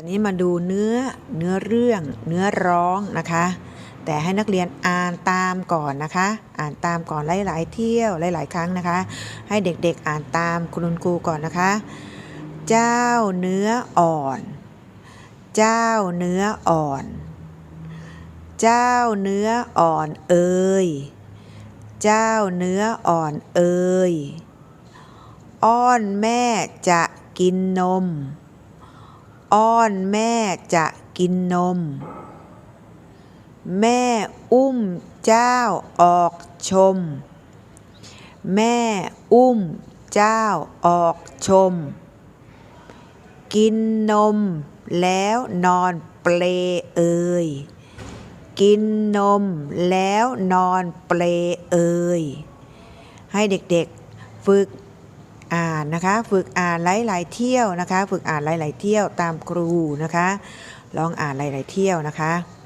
ตอนนี้มาดูเนื้อเนื้อเรื่องเนื้อร้องนะคะ แต่ให้นักเรียนอ่านตามก่อนนะคะ อ่านตามก่อนหลาย ๆ เที่ยวหลาย ๆ ครั้งนะคะ ให้เด็กๆอ่านตามคุณครูก่อนนะคะ เจ้าเนื้ออ่อน เจ้าเนื้ออ่อน เจ้าเนื้ออ่อนเอ่ยเจ้าเนื้ออ่อนเอ่ยอ้อนแม่จะกินนม อ้อนแม่จะกินนม แม่อุ้มเจ้าออกชม แม่อุ้มเจ้าออกชม กินนมแล้วนอนเปลเอ่ยกินนมแล้วนอนเปลเอ่ยให้เด็กๆฝึก อ่านนะคะ ฝึกอ่านหลายๆเที่ยวนะคะ ฝึกอ่านหลายๆเที่ยวตามครูนะคะ ลองอ่านหลายๆเที่ยวนะคะ